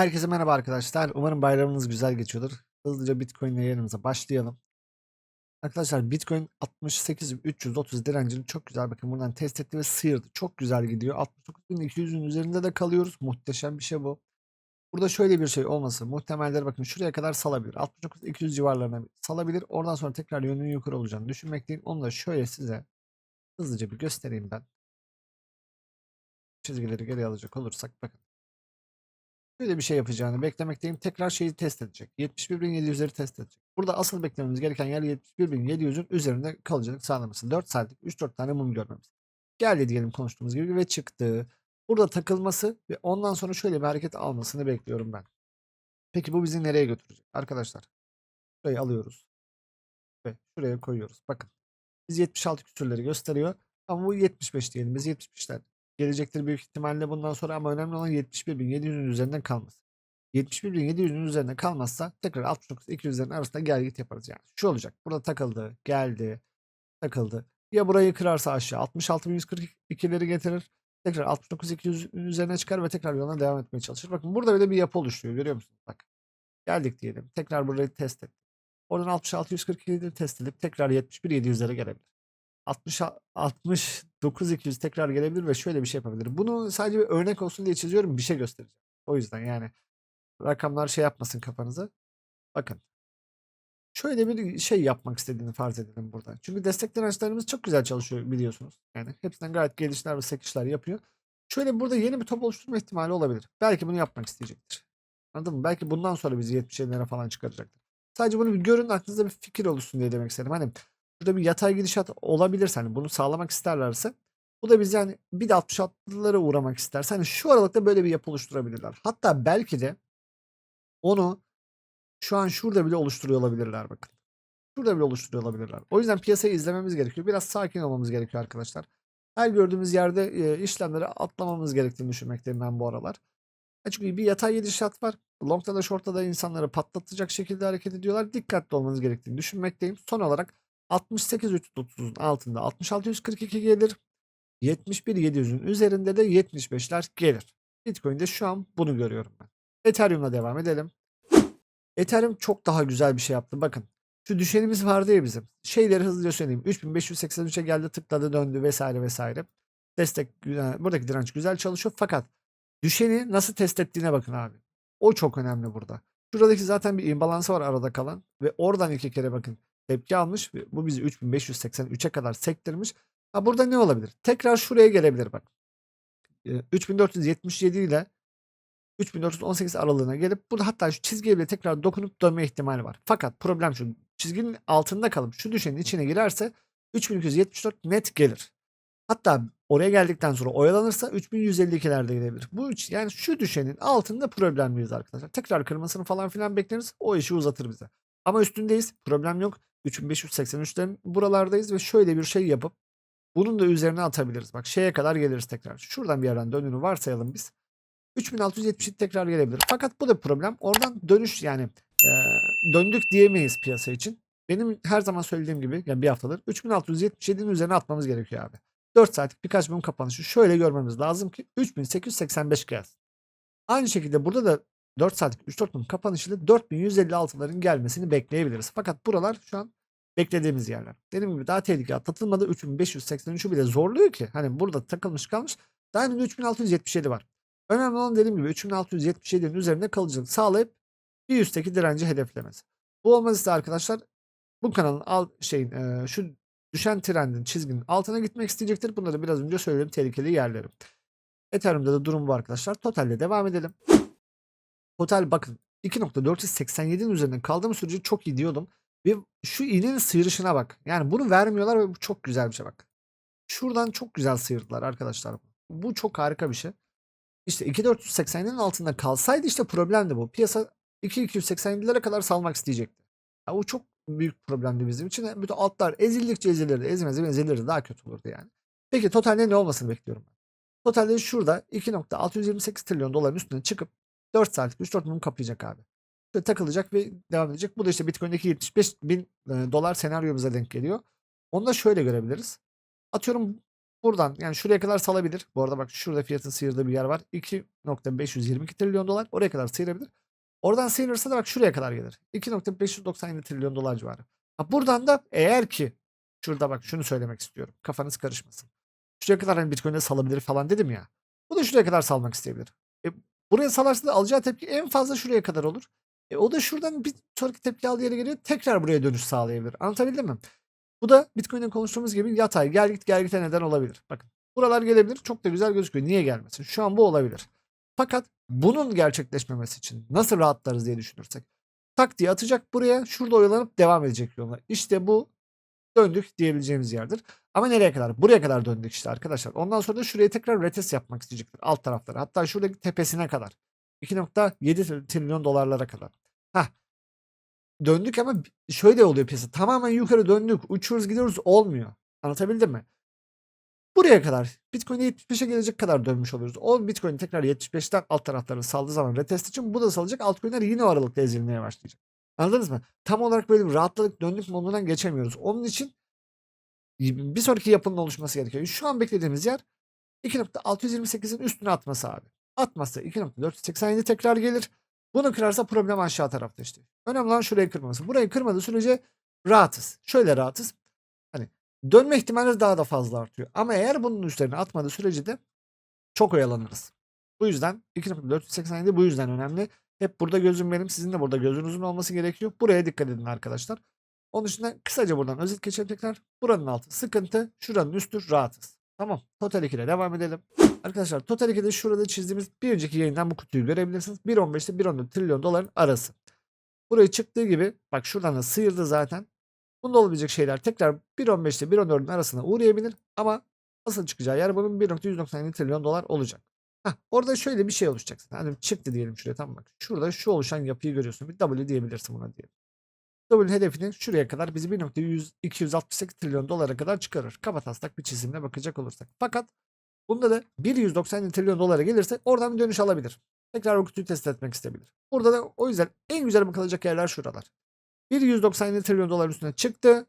Herkese merhaba arkadaşlar. Umarım bayramınız güzel geçiyordur. Hızlıca Bitcoin yayınımıza başlayalım. Arkadaşlar Bitcoin 68.330 direncini çok güzel bakın buradan test etti ve sıyırdı. Çok güzel gidiyor. 69.200'ün üzerinde de kalıyoruz. Muhteşem bir şey bu. Burada şöyle bir şey olması muhtemelleri bakın şuraya kadar salabilir. 69.200 civarlarına salabilir. Oradan sonra tekrar yönünün yukarı olacağını düşünmekteyim. Onu da şöyle size hızlıca bir göstereyim ben. Çizgileri geri alacak olursak bakın. Böyle bir şey yapacağını beklemekteyim. Tekrar şeyi test edecek. 71.700'leri test edecek. Burada asıl beklememiz gereken yer 71.700'ün üzerinde kalıcılık sağlaması. 4 saatlik 3-4 tane mum görmemiz. Geldi diyelim konuştuğumuz gibi ve çıktı. Burada takılması ve ondan sonra şöyle bir hareket almasını bekliyorum ben. Peki bu bizi nereye götürecek? Arkadaşlar şurayı alıyoruz ve şuraya koyuyoruz. Bakın biz 76 küsürleri gösteriyor ama bu 75 diyelim biz 75'ler gelecektir büyük ihtimalle bundan sonra ama önemli olan 71.700'ün üzerinde kalması. 71.700'ün üzerinde kalmazsa tekrar 69.200'lerin arasında gel git yaparız yani. Şu olacak. Burada takıldı, geldi, takıldı. Ya burayı kırarsa aşağı 66.142'leri getirir. Tekrar 69.200'ün üzerine çıkar ve tekrar yoluna devam etmeye çalışır. Bakın burada böyle bir yapı oluşuyor. Görüyor musunuz? Bak. Geldik diyelim. Tekrar burayı test ettik. Oradan 66.142'leri test edip tekrar 71.700'lere gelebilir. 60 69.200 tekrar gelebilir ve şöyle bir şey yapabilir. Bunu sadece bir örnek olsun diye çiziyorum. Bir şey göstereceğim. O yüzden yani rakamlar şey yapmasın kafanızı. Bakın. Şöyle bir şey yapmak istediğini farz edelim burada. Çünkü destek dirençlerimiz çok güzel çalışıyor biliyorsunuz. Yani hepsinden gayet gelişler ve sekişler yapıyor. Şöyle burada yeni bir top oluşturma ihtimali olabilir. Belki bunu yapmak isteyecektir. Anladın mı? Belki bundan sonra bizi 70'lere falan çıkaracaktır. Sadece bunu bir görün aklınızda bir fikir oluşsun diye demek istedim. Hani burada bir yatay gidişat olabilirse hani bunu sağlamak isterlerse bu da biz yani bir de 66'lara uğramak isterse hani şu aralıkta böyle bir yapı oluşturabilirler. Hatta belki de onu şu an şurada bile oluşturuyor olabilirler bakın. Şurada bile oluşturuyor olabilirler. O yüzden piyasayı izlememiz gerekiyor. Biraz sakin olmamız gerekiyor arkadaşlar. Her gördüğümüz yerde e, işlemleri atlamamız gerektiğini düşünmekteyim ben bu aralar. E Çünkü bir yatay gidişat var. Long'da da short'ta da insanları patlatacak şekilde hareket ediyorlar. Dikkatli olmanız gerektiğini düşünmekteyim. Son olarak 68.330'un altında 66.142 gelir. 71.700'ün üzerinde de 75'ler gelir. Bitcoin'de şu an bunu görüyorum ben. Ethereum'la devam edelim. Ethereum çok daha güzel bir şey yaptı. Bakın şu düşenimiz vardı ya bizim. Şeyleri hızlıca söyleyeyim. 3583'e geldi tıkladı döndü vesaire vesaire. Destek buradaki direnç güzel çalışıyor fakat düşeni nasıl test ettiğine bakın abi. O çok önemli burada. Şuradaki zaten bir imbalansı var arada kalan ve oradan iki kere bakın tepki almış. Bu bizi 3583'e kadar sektirmiş. Ha burada ne olabilir? Tekrar şuraya gelebilir bak. Ee, 3477 ile 3418 aralığına gelip burada hatta şu çizgiye bile tekrar dokunup dönme ihtimali var. Fakat problem şu. Çizginin altında kalıp şu düşenin içine girerse 3274 net gelir. Hatta oraya geldikten sonra oyalanırsa 3152'lerde gelebilir. Bu üç, yani şu düşenin altında problemliyiz arkadaşlar. Tekrar kırmasını falan filan bekleriz. O işi uzatır bize. Ama üstündeyiz. Problem yok. 3583'lerin buralardayız ve şöyle bir şey yapıp bunun da üzerine atabiliriz. Bak şeye kadar geliriz tekrar. Şuradan bir yerden dönünü varsayalım biz. 3670 tekrar gelebilir. Fakat bu da problem. Oradan dönüş yani e, döndük diyemeyiz piyasa için. Benim her zaman söylediğim gibi yani bir haftadır 3677'nin üzerine atmamız gerekiyor abi. 4 saatlik birkaç mum kapanışı şöyle görmemiz lazım ki 3885 gelsin. Aynı şekilde burada da 4 saatlik 3-4 mum kapanışıyla 4156'ların gelmesini bekleyebiliriz. Fakat buralar şu an beklediğimiz yerler. Dediğim gibi daha tehlike atlatılmadı. 3583'ü bile zorluyor ki. Hani burada takılmış kalmış. Daha önünde 3677 var. Önemli olan dediğim gibi 3677'nin üzerinde kalıcılık sağlayıp bir üstteki direnci hedeflemesi. Bu olmazsa arkadaşlar bu kanalın al şeyin e, şu düşen trendin çizginin altına gitmek isteyecektir. Bunları biraz önce söyledim tehlikeli yerlerim. Ethereum'da da durum bu arkadaşlar. Total'le devam edelim. Total bakın 2.487'nin üzerinde kaldığım sürece çok iyi diyordum. Ve şu iğnenin sıyırışına bak. Yani bunu vermiyorlar ve bu çok güzel bir şey bak. Şuradan çok güzel sıyırdılar arkadaşlar. Bu çok harika bir şey. İşte 2480'in altında kalsaydı işte problemdi bu. Piyasa 2287'lere kadar salmak isteyecekti. Ya o çok büyük problemdi bizim için. Bütün altlar ezildikçe ezilirdi. Ezmez ezilirdi. Daha kötü olurdu yani. Peki totalde ne olmasını bekliyorum ben. Totalde şurada 2.628 trilyon doların üstüne çıkıp 4 saatlik 3-4 mum kapayacak abi. Şöyle takılacak ve devam edecek. Bu da işte Bitcoin'deki 75 bin e, dolar senaryomuza denk geliyor. Onu da şöyle görebiliriz. Atıyorum Buradan yani şuraya kadar salabilir. Bu arada bak şurada fiyatın sıyırdığı bir yer var. 2.522 trilyon dolar. Oraya kadar sıyırabilir. Oradan sıyırırsa da bak şuraya kadar gelir. 2.597 trilyon dolar civarı. Ha buradan da eğer ki şurada bak şunu söylemek istiyorum. Kafanız karışmasın. Şuraya kadar hani Bitcoin'e salabilir falan dedim ya. Bu da şuraya kadar salmak isteyebilir. Buraya salarsa da alacağı tepki en fazla şuraya kadar olur. E, o da şuradan bir sonraki tepki aldığı yere geliyor. Tekrar buraya dönüş sağlayabilir. Anlatabildim mi? Bu da Bitcoin'de konuştuğumuz gibi yatay gel git gel gite neden olabilir. Bakın buralar gelebilir. Çok da güzel gözüküyor. Niye gelmesin? Şu an bu olabilir. Fakat bunun gerçekleşmemesi için nasıl rahatlarız diye düşünürsek. Tak diye atacak buraya. Şurada oyalanıp devam edecek yoluna. İşte bu döndük diyebileceğimiz yerdir. Ama nereye kadar? Buraya kadar döndük işte arkadaşlar. Ondan sonra da şuraya tekrar retest yapmak isteyecektir. Alt taraflara. Hatta şuradaki tepesine kadar. 2.7 trilyon dolarlara kadar. Hah. Döndük ama şöyle oluyor piyasa. Tamamen yukarı döndük. Uçuyoruz gidiyoruz olmuyor. Anlatabildim mi? Buraya kadar Bitcoin'e 75'e gelecek kadar dönmüş oluyoruz. O Bitcoin tekrar 75'ten alt taraflara saldığı zaman retest için bu da salacak. Altcoin'ler yine o aralıkta ezilmeye başlayacak. Anladınız mı? Tam olarak böyle bir rahatladık döndük modundan geçemiyoruz. Onun için bir sonraki yapının oluşması gerekiyor. Şu an beklediğimiz yer 2.628'in üstüne atması abi. Atmazsa 2.487 tekrar gelir. Bunu kırarsa problem aşağı tarafta işte. Önemli olan şurayı kırmaması. Burayı kırmadığı sürece rahatız. Şöyle rahatız. Hani dönme ihtimali daha da fazla artıyor. Ama eğer bunun üzerine atmadığı sürece de çok oyalanırız. Bu yüzden 2.487 bu yüzden önemli. Hep burada gözüm benim. Sizin de burada gözünüzün olması gerekiyor. Buraya dikkat edin arkadaşlar. Onun dışında kısaca buradan özet geçelim tekrar. Buranın altı sıkıntı. Şuranın üstü rahatız. Tamam. Total 2'de devam edelim. Arkadaşlar Total 2'de şurada çizdiğimiz bir önceki yayından bu kutuyu görebilirsiniz. 1.15 ile 1.14 trilyon doların arası. Buraya çıktığı gibi bak şuradan da sıyırdı zaten. Bunda olabilecek şeyler tekrar 1.15 ile 1.14'ün arasına uğrayabilir. Ama asıl çıkacağı yer bunun 1.197 trilyon dolar olacak. Heh, orada şöyle bir şey oluşacak. Hani çıktı diyelim şuraya tamam bak. Şurada şu oluşan yapıyı görüyorsun. Bir W diyebilirsin buna diyelim. W hedefini şuraya kadar bizi 1.268 trilyon dolara kadar çıkarır. Kaba taslak bir çizimle bakacak olursak. Fakat bunda da 1.190 trilyon dolara gelirse oradan bir dönüş alabilir. Tekrar o kutuyu test etmek isteyebilir. Burada da o yüzden en güzel bakılacak yerler şuralar. 1.197 trilyon dolar üstüne çıktı.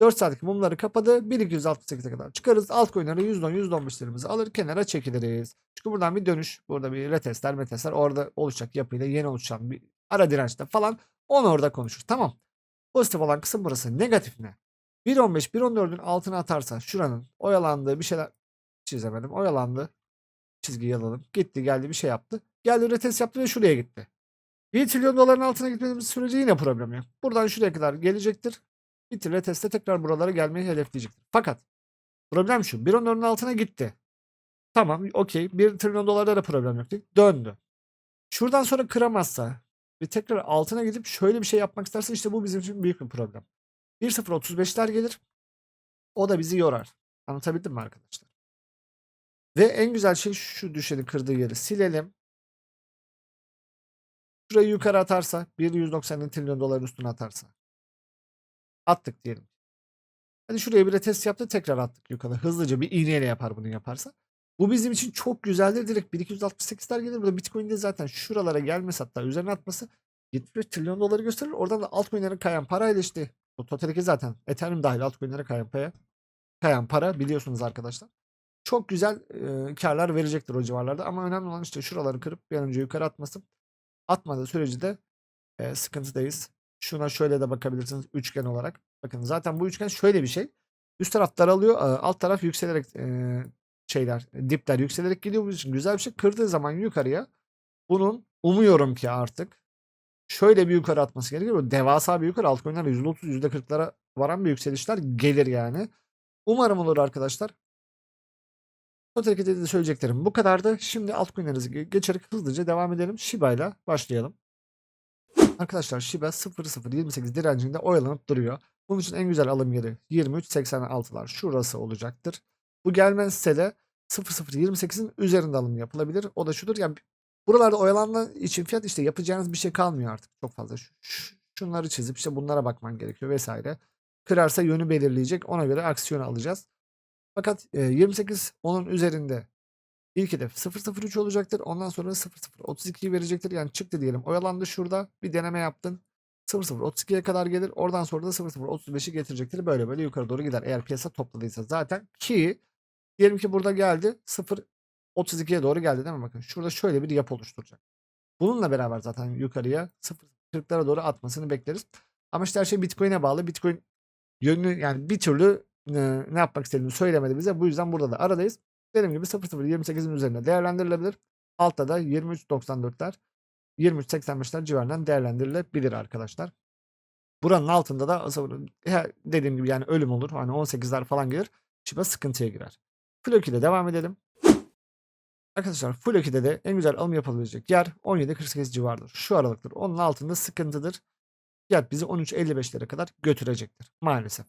4 saatlik mumları kapadı. 1.268'e kadar çıkarız. Altcoin'lere %10 %15'lerimizi alır kenara çekiliriz. Çünkü buradan bir dönüş. Burada bir retestler metestler orada oluşacak yapıyla yeni oluşan bir ara dirençte falan onu orada konuşur. Tamam. Pozitif olan kısım burası. Negatif ne? 1.15 1.14'ün altına atarsa şuranın oyalandığı bir şeyler çizemedim. Oyalandı. Çizgiyi alalım. Gitti geldi bir şey yaptı. Geldi retest yaptı ve şuraya gitti. 1 trilyon doların altına gitmediğimiz sürece yine problem yok. Buradan şuraya kadar gelecektir. Bitir reteste tekrar buralara gelmeyi hedefleyecektir. Fakat problem şu. 1.14'ün altına gitti. Tamam okey. 1 trilyon dolarda da problem yok. Değil. Döndü. Şuradan sonra kıramazsa ve tekrar altına gidip şöyle bir şey yapmak isterse işte bu bizim için büyük bir problem. 1.035'ler gelir. O da bizi yorar. Anlatabildim mi arkadaşlar? Ve en güzel şey şu düşeni kırdığı yeri silelim. Şurayı yukarı atarsa 1.190 trilyon doların üstüne atarsa. Attık diyelim. Hadi şuraya bir retest yaptı tekrar attık yukarı. Hızlıca bir iğneyle yapar bunu yaparsa. Bu bizim için çok güzeldir. Direkt 1268'ler gelir. Burada Bitcoin'de zaten şuralara gelmesi hatta üzerine atması 75 trilyon doları gösterir. Oradan da altcoin'lere kayan parayla işte bu Total 2 zaten Ethereum dahil altcoin'lere kayan para, kayan para biliyorsunuz arkadaşlar. Çok güzel e, karlar verecektir o civarlarda ama önemli olan işte şuraları kırıp bir an önce yukarı atması. Atmadığı sürece de e, sıkıntıdayız. Şuna şöyle de bakabilirsiniz üçgen olarak. Bakın zaten bu üçgen şöyle bir şey. Üst taraf daralıyor, alt taraf yükselerek e, şeyler, dipler yükselerek geliyor. Bu için güzel bir şey. Kırdığı zaman yukarıya bunun umuyorum ki artık şöyle bir yukarı atması gerekiyor. Böyle devasa bir yukarı altcoin'lerle %30 %40'lara varan bir yükselişler gelir yani. Umarım olur arkadaşlar. Total de söyleyeceklerim bu kadardı. Şimdi altcoin'lerimizi geçerek hızlıca devam edelim. Shiba ile başlayalım. Arkadaşlar Shiba 0028 direncinde oyalanıp duruyor. Bunun için en güzel alım yeri 23.86'lar şurası olacaktır. Bu gelmezse de 0028'in üzerinde alım yapılabilir. O da şudur yani buralarda oyalanma için fiyat işte yapacağınız bir şey kalmıyor artık çok fazla. Şunları çizip işte bunlara bakman gerekiyor vesaire. Kırarsa yönü belirleyecek ona göre aksiyon alacağız. Fakat 28 onun üzerinde ilk hedef 003 olacaktır. Ondan sonra 0032'yi verecektir. Yani çıktı diyelim. Oyalandı şurada. Bir deneme yaptın. 0032'ye kadar gelir. Oradan sonra da 0035'i getirecektir. Böyle böyle yukarı doğru gider. Eğer piyasa topladıysa zaten ki Diyelim ki burada geldi 0.32'ye doğru geldi değil mi? Bakın şurada şöyle bir yapı oluşturacak. Bununla beraber zaten yukarıya 0.40'lara doğru atmasını bekleriz. Ama işte her şey Bitcoin'e bağlı. Bitcoin yönünü yani bir türlü ne yapmak istediğini söylemedi bize. Bu yüzden burada da aradayız. Dediğim gibi 0.028'in üzerinde değerlendirilebilir. Altta da 23.94'ler 23.85'ler civarından değerlendirilebilir arkadaşlar. Buranın altında da dediğim gibi yani ölüm olur. Hani 18'ler falan gelir. Shiba sıkıntıya girer. Floki'de devam edelim. Arkadaşlar Floki'de de en güzel alım yapılabilecek yer 17.48 civarıdır. Şu aralıktır. Onun altında sıkıntıdır. Fiyat bizi 13.55'lere kadar götürecektir. Maalesef.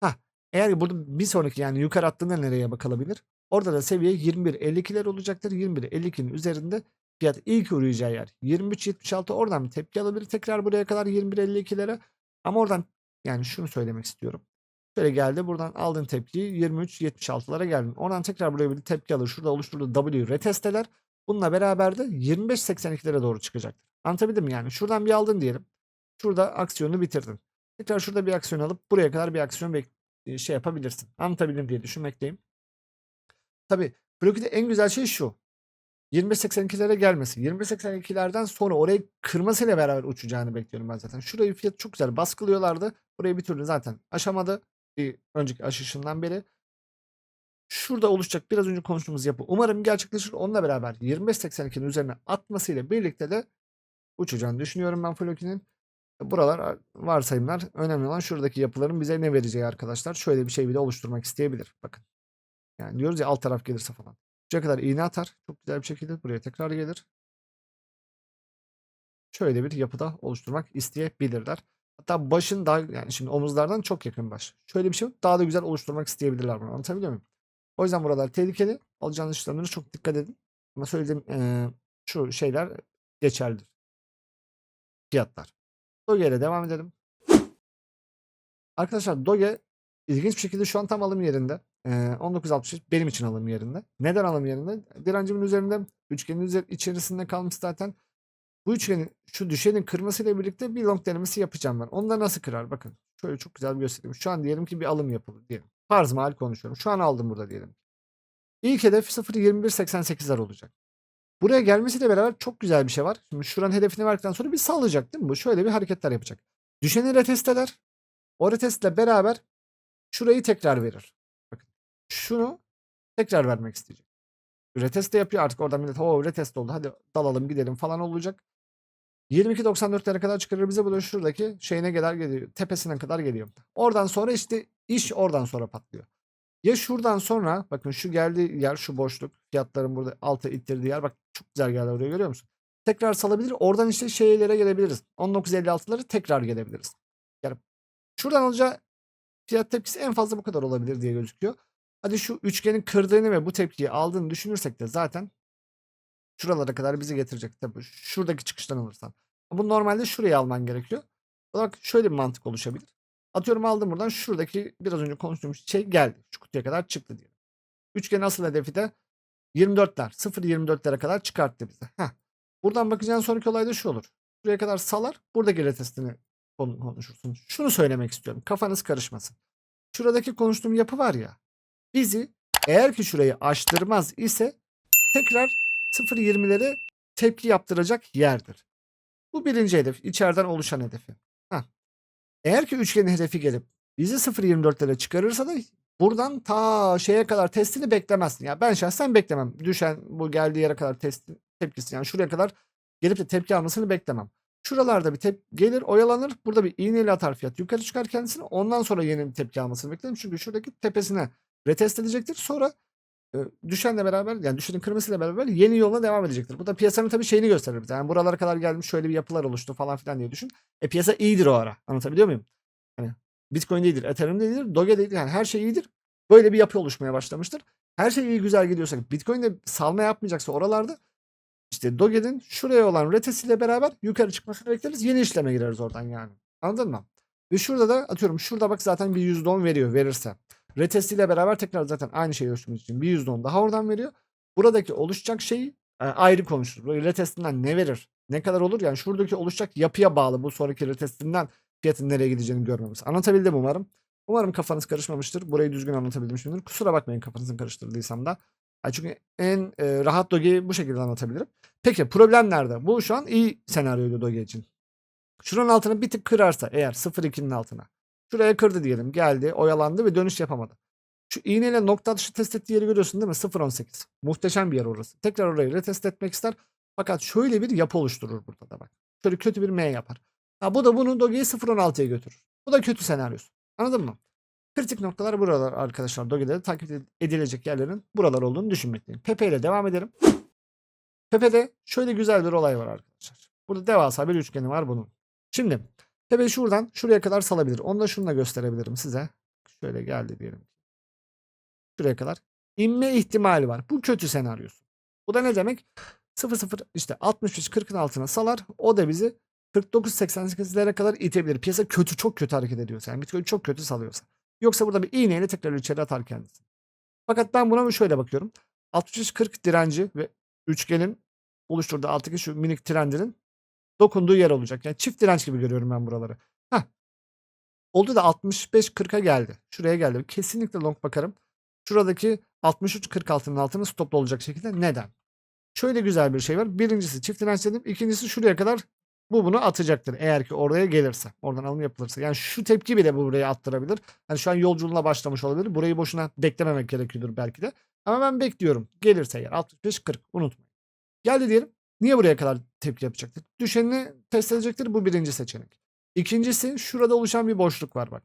Ha, eğer burada bir sonraki yani yukarı attığında nereye bakılabilir? Orada da seviye 21.52'ler olacaktır. 21.52'nin üzerinde fiyat ilk uğrayacağı yer 23.76 oradan bir tepki alabilir. Tekrar buraya kadar 21.52'lere. Ama oradan yani şunu söylemek istiyorum. Şöyle geldi buradan aldığın tepkiyi 23.76'lara geldin. Oradan tekrar buraya bir tepki alır. Şurada oluşturduğu W retesteler. Bununla beraber de 25.82'lere doğru çıkacaktır. Anlatabildim mi yani? Şuradan bir aldın diyelim. Şurada aksiyonu bitirdin. Tekrar şurada bir aksiyon alıp buraya kadar bir aksiyon bek- şey yapabilirsin. Anlatabildim diye düşünmekteyim. Tabi blokide en güzel şey şu. 25.82'lere gelmesi. 25.82'lerden sonra orayı kırmasıyla beraber uçacağını bekliyorum ben zaten. Şurayı fiyat çok güzel baskılıyorlardı. Burayı bir türlü zaten aşamadı. Bir önceki aşışından beri. Şurada oluşacak biraz önce konuştuğumuz yapı. Umarım gerçekleşir. Onunla beraber 25.82'nin üzerine atmasıyla birlikte de uçacağını düşünüyorum ben Floki'nin. Buralar varsayımlar. Önemli olan şuradaki yapıların bize ne vereceği arkadaşlar. Şöyle bir şey bile oluşturmak isteyebilir. Bakın. Yani diyoruz ya alt taraf gelirse falan. Şuraya kadar iğne atar. Çok güzel bir şekilde buraya tekrar gelir. Şöyle bir yapıda oluşturmak isteyebilirler. Hatta başın daha yani şimdi omuzlardan çok yakın baş. Şöyle bir şey. Daha da güzel oluşturmak isteyebilirler bunu. Anlatabiliyor muyum? O yüzden buralar tehlikeli. Alacağınız işlemlere çok dikkat edin. Ama söylediğim eee, şu şeyler geçerlidir. Fiyatlar. Doge ile devam edelim. Arkadaşlar Doge ilginç bir şekilde şu an tam alım yerinde. Ee, 19.63 benim için alım yerinde. Neden alım yerinde? Direncimin üzerinde üçgenin üzer- içerisinde kalmış zaten. Bu üçgenin şu düşenin kırmasıyla birlikte bir long denemesi yapacağım ben. Onu da nasıl kırar? Bakın şöyle çok güzel bir göstereyim. Şu an diyelim ki bir alım yapıldı diyelim. Farz mahal konuşuyorum. Şu an aldım burada diyelim. İlk hedef 0.2188'ler olacak. Buraya gelmesiyle beraber çok güzel bir şey var. Şimdi şuranın hedefini verdikten sonra bir sallayacak değil mi bu? Şöyle bir hareketler yapacak. Düşeni retesteler. O retestle beraber şurayı tekrar verir. Bakın şunu tekrar vermek isteyecek. Retest de yapıyor artık orada millet o retest oldu hadi dalalım gidelim falan olacak. 22.94'lere kadar çıkarır bize bu da şuradaki şeyine kadar geliyor. Tepesine kadar geliyor. Oradan sonra işte iş oradan sonra patlıyor. Ya şuradan sonra bakın şu geldiği yer şu boşluk fiyatların burada alta ittirdiği yer bak çok güzel geldi oraya görüyor musun? Tekrar salabilir. Oradan işte şeylere gelebiliriz. 19.56'ları tekrar gelebiliriz. Yani şuradan alacağı fiyat tepkisi en fazla bu kadar olabilir diye gözüküyor. Hadi şu üçgenin kırdığını ve bu tepkiyi aldığını düşünürsek de zaten şuralara kadar bizi getirecek. Tabii şuradaki çıkıştan alırsan. Bu normalde şuraya alman gerekiyor. O zaman şöyle bir mantık oluşabilir. Atıyorum aldım buradan şuradaki biraz önce konuştuğumuz şey geldi. Şu kutuya kadar çıktı diye. Üçgenin asıl hedefi de 24'ler. 0.24'lere kadar çıkarttı bize. Heh. Buradan bakacağın sonraki olay da şu olur. Şuraya kadar salar. Buradaki retestini konu- konuşursun. Şunu söylemek istiyorum. Kafanız karışmasın. Şuradaki konuştuğum yapı var ya. Bizi eğer ki şurayı açtırmaz ise tekrar 0.20'lere tepki yaptıracak yerdir. Bu birinci hedef. içeriden oluşan hedefi. Heh. Eğer ki üçgenin hedefi gelip bizi 0.24'lere çıkarırsa da buradan ta şeye kadar testini beklemezsin. Ya ben şahsen beklemem. Düşen bu geldiği yere kadar test tepkisi yani şuraya kadar gelip de tepki almasını beklemem. Şuralarda bir tep gelir oyalanır. Burada bir iğneyle atar fiyat. Yukarı çıkar kendisini. Ondan sonra yeni bir tepki almasını beklerim. Çünkü şuradaki tepesine retest edecektir. Sonra e, düşenle beraber yani düşenin kırmasıyla beraber yeni yoluna devam edecektir. Bu da piyasanın tabii şeyini gösterir. Yani buralara kadar gelmiş şöyle bir yapılar oluştu falan filan diye düşün. E piyasa iyidir o ara. Anlatabiliyor muyum? Hani Bitcoin iyidir, Ethereum iyidir, Doge iyidir. Yani her şey iyidir. Böyle bir yapı oluşmaya başlamıştır. Her şey iyi güzel gidiyorsa Bitcoin'de salma yapmayacaksa oralarda işte Doge'nin şuraya olan retesiyle beraber yukarı çıkmasını bekleriz. Yeni işleme gireriz oradan yani. Anladın mı? Ve şurada da atıyorum şurada bak zaten bir %10 veriyor verirse. Retesiyle beraber tekrar zaten aynı şeyi ölçtüğümüz için bir %10 daha oradan veriyor. Buradaki oluşacak şeyi e, ayrı konuşulur. Böyle retestinden ne verir? Ne kadar olur? Yani şuradaki oluşacak yapıya bağlı bu sonraki retestinden fiyatın nereye gideceğini görmemiz. Anlatabildim umarım. Umarım kafanız karışmamıştır. Burayı düzgün anlatabilmişimdir. Kusura bakmayın kafanızın karıştırdıysam da. Çünkü en e, rahat dogeyi bu şekilde anlatabilirim. Peki problem nerede? Bu şu an iyi senaryoydu doge için. Şuranın altına bir tık kırarsa eğer 0-2'nin altına. Şuraya kırdı diyelim. Geldi, oyalandı ve dönüş yapamadı. Şu iğneyle nokta atışı test ettiği yeri görüyorsun değil mi? 0.18. Muhteşem bir yer orası. Tekrar orayı retest etmek ister. Fakat şöyle bir yapı oluşturur burada da bak. Şöyle kötü bir M yapar. Ha, bu da bunu Doge'yi 0.16'ya götürür. Bu da kötü senaryosu. Anladın mı? Kritik noktalar buralar arkadaşlar. Doge'de de takip edilecek yerlerin buralar olduğunu düşünmekteyim. Pepe ile devam edelim. Pepe'de şöyle güzel bir olay var arkadaşlar. Burada devasa bir üçgeni var bunun. Şimdi Pepe şuradan şuraya kadar salabilir. Onu da şununla gösterebilirim size. Şöyle geldi diyelim. Şuraya kadar. inme ihtimali var. Bu kötü senaryosu. Bu da ne demek? 0-0 işte 63-40'ın altına salar. O da bizi 49-88'lere kadar itebilir. Piyasa kötü çok kötü hareket ediyorsa. Yani Bitcoin çok kötü salıyorsa. Yoksa burada bir iğneyle tekrar içeri atar kendisi. Fakat ben buna şöyle bakıyorum. 63-40 direnci ve üçgenin oluşturduğu alttaki şu minik trendinin dokunduğu yer olacak. Yani çift direnç gibi görüyorum ben buraları. Heh. Oldu da 65-40'a geldi. Şuraya geldi. Kesinlikle long bakarım. Şuradaki 63-46'nın altına stoplu olacak şekilde. Neden? Şöyle güzel bir şey var. Birincisi çift direnç dedim. İkincisi şuraya kadar bu bunu atacaktır. Eğer ki oraya gelirse. Oradan alım yapılırsa. Yani şu tepki bile bu buraya attırabilir. Yani şu an yolculuğuna başlamış olabilir. Burayı boşuna beklememek gerekiyordur belki de. Ama ben bekliyorum. Gelirse eğer 65-40 unutmayın. Geldi diyelim. Niye buraya kadar tepki yapacaktır? Düşenini test edecektir. Bu birinci seçenek. İkincisi şurada oluşan bir boşluk var bak.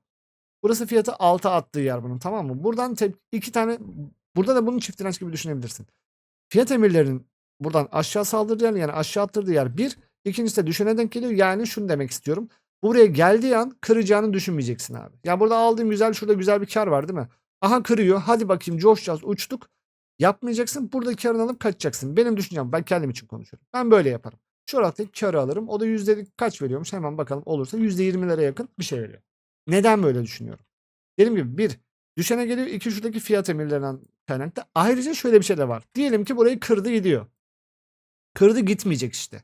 Burası fiyatı 6 attığı yer bunun tamam mı? Buradan tep- iki tane burada da bunun çift direnç gibi düşünebilirsin. Fiyat emirlerinin buradan aşağı saldırdığı yer yani aşağı attırdığı yer bir. İkincisi de düşene denk geliyor. Yani şunu demek istiyorum. Buraya geldiği an kıracağını düşünmeyeceksin abi. Ya burada aldığım güzel şurada güzel bir kar var değil mi? Aha kırıyor. Hadi bakayım coşacağız uçtuk. Yapmayacaksın. Burada karını alıp kaçacaksın. Benim düşüncem ben kendim için konuşuyorum. Ben böyle yaparım. Şu aralıktaki karı alırım. O da yüzde kaç veriyormuş hemen bakalım olursa yüzde yirmilere yakın bir şey veriyor. Neden böyle düşünüyorum? Dediğim gibi bir düşene geliyor. iki şuradaki fiyat emirlerinden kaynaklı. Ayrıca şöyle bir şey de var. Diyelim ki burayı kırdı gidiyor. Kırdı gitmeyecek işte.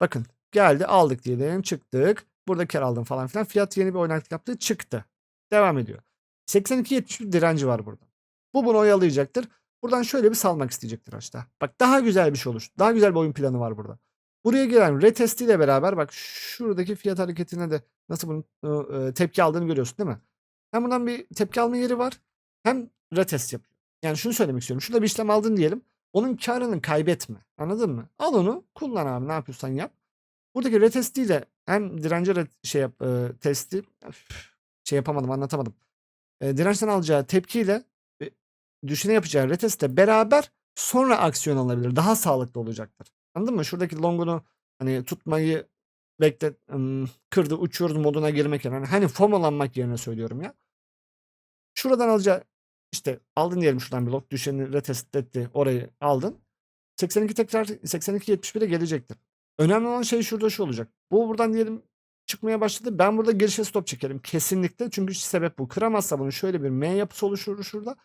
Bakın geldi aldık diyelim çıktık. Burada kar aldım falan filan. Fiyat yeni bir oynaklık yaptı çıktı. Devam ediyor. 82-71 direnci var burada. Bu bunu oyalayacaktır. Buradan şöyle bir salmak isteyecektir hatta. Bak daha güzel bir şey olur. Daha güzel bir oyun planı var burada. Buraya gelen retest ile beraber bak şuradaki fiyat hareketine de nasıl bunun e, tepki aldığını görüyorsun değil mi? Hem buradan bir tepki alma yeri var. Hem retest yapıyor. Yani şunu söylemek istiyorum. Şurada bir işlem aldın diyelim. Onun karını kaybetme. Anladın mı? Al onu kullan abi ne yapıyorsan yap. Buradaki retestiyle hem dirence şey yap, e, testi şey yapamadım anlatamadım. E, dirençten alacağı tepkiyle e, düşüne yapacağı retestle beraber sonra aksiyon alabilir. Daha sağlıklı olacaktır. Anladın mı? Şuradaki longunu hani tutmayı bekle kırdı uçuyoruz moduna girmek yerine. Hani, hani FOMO'lanmak yerine söylüyorum ya. Şuradan alacağı işte aldın diyelim şuradan bir lot düşeni retest etti orayı aldın. 82 tekrar 82-71'e gelecektir. Önemli olan şey şurada şu olacak. Bu buradan diyelim çıkmaya başladı. Ben burada girişe stop çekerim kesinlikle. Çünkü sebep bu. Kıramazsa bunun şöyle bir M yapısı oluşur şurada.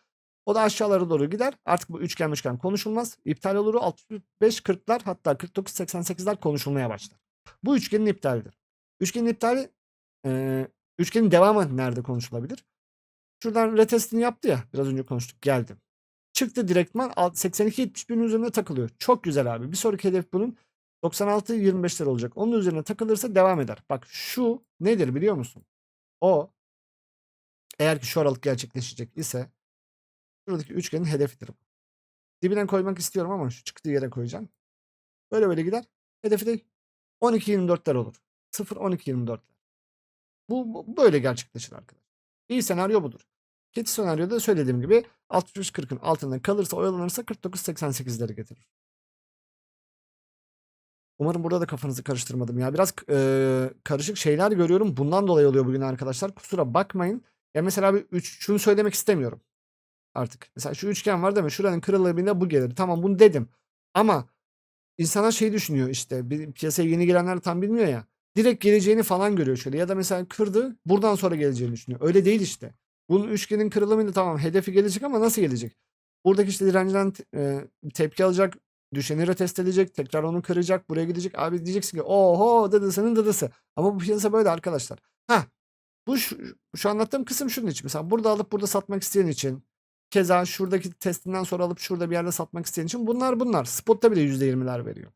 O da aşağılara doğru gider. Artık bu üçgen üçgen konuşulmaz. İptal olur. 65-40'lar hatta 49-88'ler konuşulmaya başlar. Bu üçgenin iptalidir. Üçgenin iptali e, üçgenin devamı nerede konuşulabilir? Şuradan retestini yaptı ya. Biraz önce konuştuk. Geldi. Çıktı direktman 82-71'in üzerine takılıyor. Çok güzel abi. Bir sonraki hedef bunun 96-25'ler olacak. Onun üzerine takılırsa devam eder. Bak şu nedir biliyor musun? O eğer ki şu aralık gerçekleşecek ise şuradaki üçgenin hedefidir. Dibine koymak istiyorum ama şu çıktığı yere koyacağım. Böyle böyle gider. Hedefi de 12-24'ler olur. 0-12-24'ler. Bu, bu böyle gerçekleşir arkadaşlar. İyi senaryo budur. Kötü senaryoda söylediğim gibi 63-40'ın altında kalırsa oyalanırsa 49-88'leri getirir. Umarım burada da kafanızı karıştırmadım ya. Biraz e, karışık şeyler görüyorum. Bundan dolayı oluyor bugün arkadaşlar. Kusura bakmayın. Ya mesela bir üç, şunu söylemek istemiyorum. Artık. Mesela şu üçgen var değil mi? Şuranın kırılabildiğinde bu gelir. Tamam bunu dedim. Ama insanlar şey düşünüyor işte. Bir, piyasaya yeni girenler tam bilmiyor ya. Direkt geleceğini falan görüyor şöyle. Ya da mesela kırdı. Buradan sonra geleceğini düşünüyor. Öyle değil işte. Bunun üçgenin kırılımıyla tamam hedefi gelecek ama nasıl gelecek? Buradaki işte direnciden e, tepki alacak. Düşeni retest edecek. Tekrar onu kıracak. Buraya gidecek. Abi diyeceksin ki oho dıdısının dıdısı. Ama bu piyasa böyle arkadaşlar. Ha Bu şu, şu anlattığım kısım şunun için. Mesela burada alıp burada satmak isteyen için. Keza şuradaki testinden sonra alıp şurada bir yerde satmak isteyen için. Bunlar bunlar. Spotta bile %20'ler veriyor.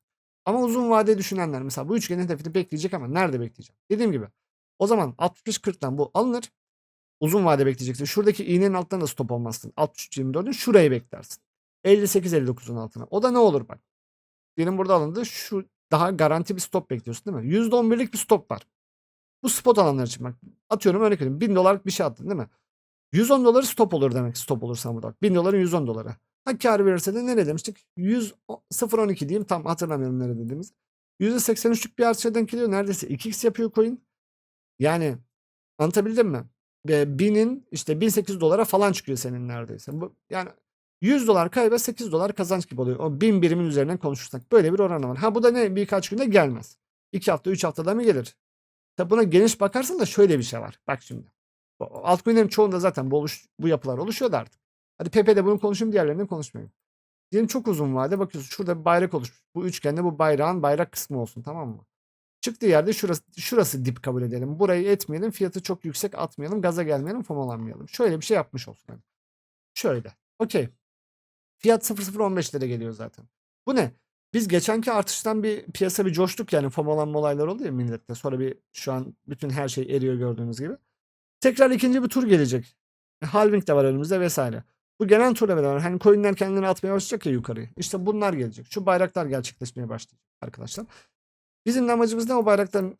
Ama uzun vade düşünenler mesela bu üçgenin hedefini bekleyecek ama nerede bekleyecek? Dediğim gibi. O zaman 65-40'tan bu alınır. Uzun vade bekleyeceksin. Şuradaki iğnenin altından da stop olmazsın. 63-24'ün şurayı beklersin. 58-59'un altına. O da ne olur bak. Diyelim burada alındı. Şu daha garanti bir stop bekliyorsun değil mi? %11'lik bir stop var. Bu spot alanlar için bak. Atıyorum örnek veriyorum. 1000 dolarlık bir şey attın değil mi? 110 doları stop olur demek stop olursa burada. 1000 doların 110 doları. Ha kar verirse de nereye demiştik? 100 0.12 diyeyim tam hatırlamıyorum nerede dediğimiz. %83'lük bir artışa denk geliyor. Neredeyse 2x yapıyor coin. Yani anlatabildim mi? Ve 1000'in işte 1800 dolara falan çıkıyor senin neredeyse. Bu, yani 100 dolar kaybet 8 dolar kazanç gibi oluyor. O 1000 birimin üzerinden konuşursak. Böyle bir oran var. Ha bu da ne? Birkaç günde gelmez. 2 hafta 3 haftada mı gelir? Tabi buna geniş bakarsan da şöyle bir şey var. Bak şimdi. Altcoin'lerin çoğunda zaten bu, oluş, bu yapılar oluşuyor da artık. Hadi Pepe'de bunu konuşayım diğerlerini konuşmayayım. Diyelim çok uzun vade bakıyorsun şurada bir bayrak oluşmuş. Bu üçgende bu bayrağın bayrak kısmı olsun tamam mı? Çıktığı yerde şurası, şurası dip kabul edelim. Burayı etmeyelim. Fiyatı çok yüksek atmayalım. Gaza gelmeyelim. Fomalanmayalım. Şöyle bir şey yapmış olsun. Yani. Şöyle. Okey. Fiyat 00.15'lere geliyor zaten. Bu ne? Biz geçenki artıştan bir piyasa bir coştuk yani fomalanma olaylar oluyor ya millette. Sonra bir şu an bütün her şey eriyor gördüğünüz gibi. Tekrar ikinci bir tur gelecek. E, Halving de var önümüzde vesaire. Bu gelen turla beraber hani coinler kendini atmaya başlayacak ya yukarıya. İşte bunlar gelecek. Şu bayraklar gerçekleşmeye başlayacak arkadaşlar. Bizim amacımız ne o bayrakların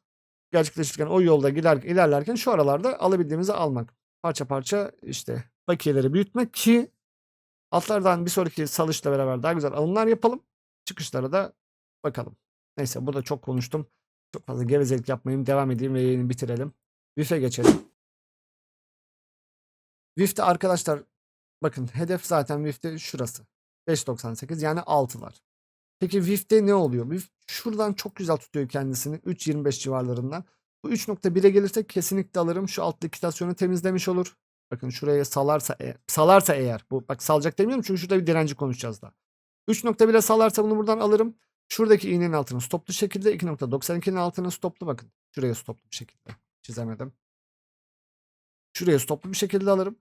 gerçekleşirken o yolda gider, ilerlerken şu aralarda alabildiğimizi almak. Parça parça işte bakiyeleri büyütmek ki altlardan bir sonraki salışla beraber daha güzel alımlar yapalım. Çıkışlara da bakalım. Neyse burada çok konuştum. Çok fazla gevezelik yapmayayım. Devam edeyim ve yayını bitirelim. VIF'e geçelim. VIF'te arkadaşlar bakın hedef zaten VIF'te şurası. 5.98 yani 6'lar. Peki VIF'te ne oluyor? VIF şuradan çok güzel tutuyor kendisini. 3.25 civarlarından. Bu 3.1'e gelirse kesinlikle alırım. Şu alt likitasyonu temizlemiş olur. Bakın şuraya salarsa eğer, salarsa eğer. Bu bak salacak demiyorum çünkü şurada bir direnci konuşacağız da. 3.1'e salarsa bunu buradan alırım. Şuradaki iğnenin altını stoplu şekilde 2.92'nin altını stoplu bakın. Şuraya stoplu bir şekilde. Çizemedim. Şuraya stoplu bir şekilde alırım.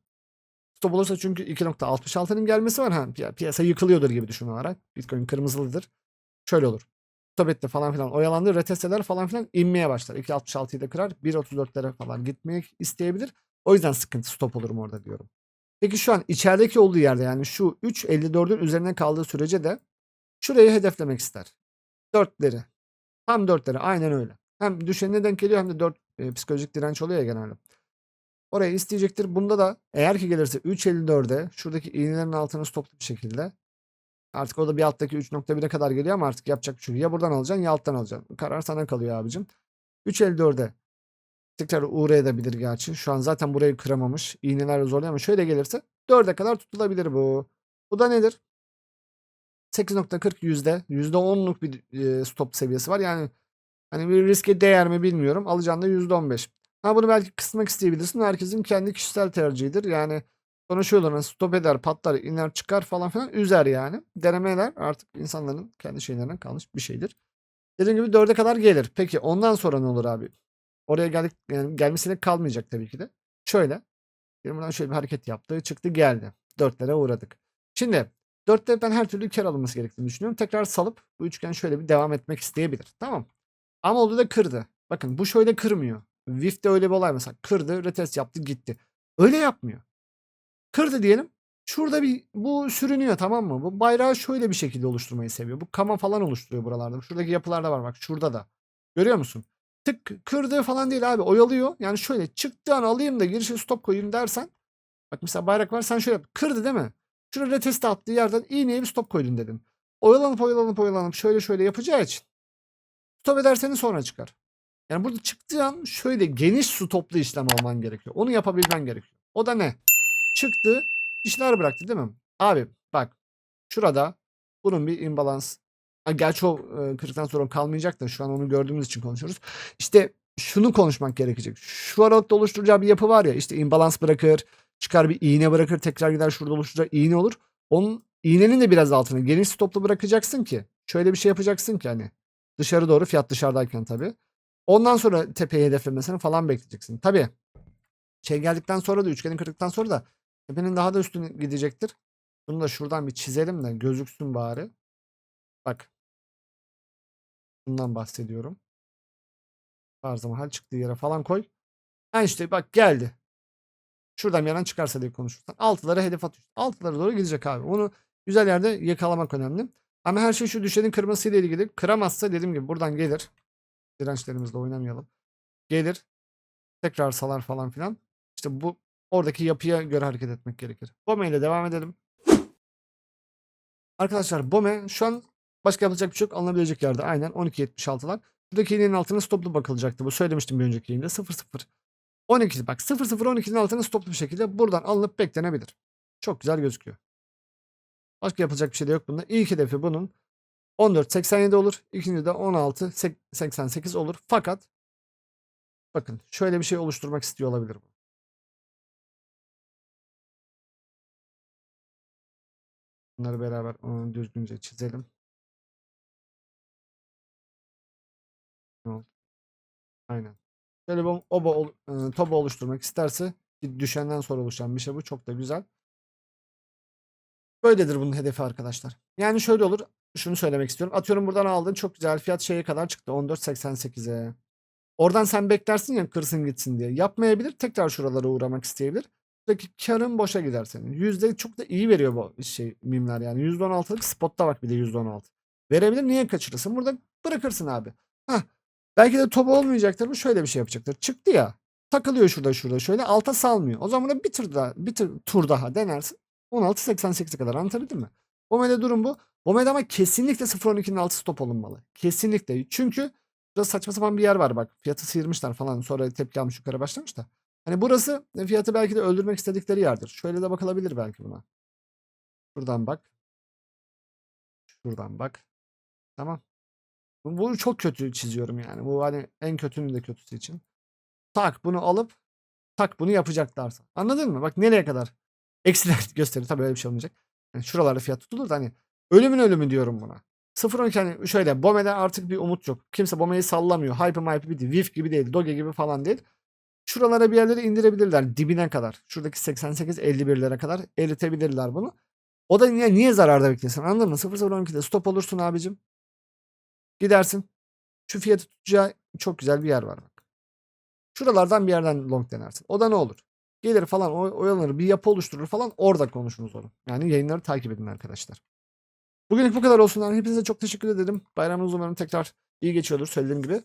Stop olursa çünkü 2.66'nın gelmesi var. Ha, pi- piyasa yıkılıyordur gibi düşün. Bitcoin kırmızılıdır. Şöyle olur. Stop etti falan filan oyalandı. Retest eder falan filan inmeye başlar. 2.66'yı da kırar. 1.34'lere falan gitmeyi isteyebilir. O yüzden sıkıntı stop olurum orada diyorum. Peki şu an içerideki olduğu yerde yani şu 3.54'ün üzerine kaldığı sürece de şurayı hedeflemek ister. 4'leri. Tam 4'leri aynen öyle. Hem düşenine denk geliyor hem de 4 e, psikolojik direnç oluyor ya genelde. Orayı isteyecektir. Bunda da eğer ki gelirse 3.54'e şuradaki iğnelerin altına stoplu bir şekilde artık o da bir alttaki 3.1'e kadar geliyor ama artık yapacak bir şey. Ya buradan alacaksın ya alttan alacaksın. Karar sana kalıyor abicim. 3.54'e tekrar uğrayabilir gerçi. Şu an zaten burayı kıramamış. İğneler zorluyor ama şöyle gelirse 4'e kadar tutulabilir bu. Bu da nedir? 8.40 yüzde. %10'luk bir e, stop seviyesi var. Yani hani bir riske değer mi bilmiyorum. Alacağın da %15. Ha bunu belki kısmak isteyebilirsin. Herkesin kendi kişisel tercihidir. Yani şöyle olur. Stop eder, patlar, iner, çıkar falan filan üzer yani. Denemeler artık insanların kendi şeylerinden kalmış bir şeydir. Dediğim gibi 4'e kadar gelir. Peki ondan sonra ne olur abi? Oraya geldik yani gelmesine kalmayacak tabii ki de. Şöyle. Benim buradan şöyle bir hareket yaptı. Çıktı geldi. 4'lere uğradık. Şimdi 4'te ben her türlü kar alınması gerektiğini düşünüyorum. Tekrar salıp bu üçgen şöyle bir devam etmek isteyebilir. Tamam. Ama oldu da kırdı. Bakın bu şöyle kırmıyor. WIF'te öyle bir olay mesela. Kırdı, retest yaptı, gitti. Öyle yapmıyor. Kırdı diyelim. Şurada bir bu sürünüyor tamam mı? Bu bayrağı şöyle bir şekilde oluşturmayı seviyor. Bu kama falan oluşturuyor buralarda. Şuradaki yapılarda var bak şurada da. Görüyor musun? Tık kırdığı falan değil abi. Oyalıyor. Yani şöyle çıktığı an alayım da girişe stop koyayım dersen. Bak mesela bayrak var sen şöyle. Kırdı değil mi? Şurada retest attığı yerden iğneye bir stop koydun dedim. Oyalanıp oyalanıp oyalanıp şöyle şöyle yapacağı için. Stop ederseniz sonra çıkar. Yani burada çıktığı an şöyle geniş stoplu işlem alman gerekiyor. Onu yapabilmen gerekiyor. O da ne? Çıktı, işler bıraktı değil mi? Abi bak şurada bunun bir imbalans. Gerçi o e, kırıktan sonra kalmayacak da şu an onu gördüğümüz için konuşuyoruz. İşte şunu konuşmak gerekecek. Şu aralıkta oluşturacağı bir yapı var ya işte imbalans bırakır, çıkar bir iğne bırakır, tekrar gider şurada oluşturacak iğne olur. Onun iğnenin de biraz altına geniş stoplu bırakacaksın ki şöyle bir şey yapacaksın ki hani dışarı doğru fiyat dışarıdayken tabii. Ondan sonra tepeyi hedeflemesini falan bekleyeceksin. Tabii Şey geldikten sonra da üçgenin kırdıktan sonra da tepenin daha da üstüne gidecektir. Bunu da şuradan bir çizelim de gözüksün bari. Bak. Bundan bahsediyorum. Tarzı mahal çıktığı yere falan koy. Ha işte bak geldi. Şuradan yerden çıkarsa diye konuşursan. Altılara hedef atıyor. Altılara doğru gidecek abi. Onu güzel yerde yakalamak önemli. Ama her şey şu düşenin kırmasıyla ilgili. Kıramazsa dediğim gibi buradan gelir. Dirençlerimizle oynamayalım. Gelir. Tekrar salar falan filan. İşte bu oradaki yapıya göre hareket etmek gerekir. Bome ile devam edelim. Arkadaşlar Bome şu an başka yapılacak bir şey yok. Alınabilecek yerde. Aynen 12.76'lar. Buradaki iğnenin altına stoplu bakılacaktı. Bu söylemiştim bir önceki yayında. 0-0. 12 bak 0-0-12'nin altına stoplu bir şekilde buradan alınıp beklenebilir. Çok güzel gözüküyor. Başka yapılacak bir şey de yok bunda. İlk hedefi bunun 14.87 olur. İkinci de 16.88 olur. Fakat bakın şöyle bir şey oluşturmak istiyor olabilir bu. Bunları beraber onu düzgünce çizelim. Aynen. Şöyle bir oba, e, toba oluşturmak isterse düşenden sonra oluşan bir şey bu. Çok da güzel. Böyledir bunun hedefi arkadaşlar. Yani şöyle olur. Şunu söylemek istiyorum. Atıyorum buradan aldın çok güzel fiyat şeye kadar çıktı 14.88'e. Oradan sen beklersin ya kırsın gitsin diye. Yapmayabilir. Tekrar şuralara uğramak isteyebilir. Buradaki karın boşa gider senin. Yüzde çok da iyi veriyor bu şey mimler yani. %16'lık spotta bak bir de %16. Verebilir. Niye kaçırırsın? Burada bırakırsın abi. Hah. Belki de top olmayacaktır. Bu şöyle bir şey yapacaktır. Çıktı ya. Takılıyor şurada şurada şöyle. Alta salmıyor. O zaman bir tur daha, bir tur, tur daha denersin. 16.88'e kadar anlatabildim mi? Bome'de durum bu. Bome'de ama kesinlikle 0.12'nin altı stop olunmalı. Kesinlikle. Çünkü burada saçma sapan bir yer var bak. Fiyatı sıyırmışlar falan. Sonra tepki almış yukarı başlamış da. Hani burası fiyatı belki de öldürmek istedikleri yerdir. Şöyle de bakılabilir belki buna. Şuradan bak. Şuradan bak. Tamam. Bu- Bunu çok kötü çiziyorum yani. Bu hani en kötünün de kötüsü için. Tak bunu alıp tak bunu yapacaklarsa. Anladın mı? Bak nereye kadar? Eksiler gösterir. Tabii öyle bir şey olmayacak. Yani şuralarda fiyat tutulur da hani ölümün ölümü diyorum buna. 0.12 hani şöyle Bome'de artık bir umut yok. Kimse Bome'yi sallamıyor. Hype hype bitti. VIF gibi değil. Doge gibi falan değil. Şuralara bir yerlere indirebilirler dibine kadar. Şuradaki 88-51'lere kadar eritebilirler bunu. O da niye, niye zararda beklesin anladın mı? 0.012'de stop olursun abicim. Gidersin. Şu fiyatı tutacağı çok güzel bir yer var bak. Şuralardan bir yerden long denersin. O da ne olur? Gelir falan oy- oyalanır bir yapı oluşturur falan orada konuşuruz onu. Yani yayınları takip edin arkadaşlar. Bugünlük bu kadar olsun. Hepinize çok teşekkür ederim. Bayramınız umarım tekrar iyi geçiyordur söylediğim gibi.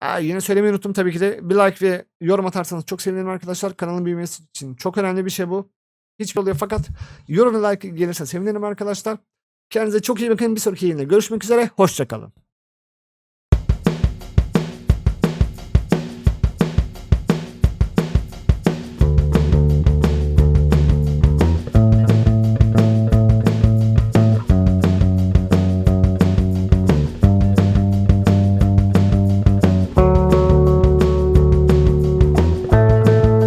Aa, yine söylemeyi unuttum tabii ki de. Bir like ve yorum atarsanız çok sevinirim arkadaşlar. Kanalın büyümesi için çok önemli bir şey bu. Hiç oluyor fakat yorum ve like gelirse sevinirim arkadaşlar. Kendinize çok iyi bakın. Bir sonraki yayında görüşmek üzere. Hoşçakalın.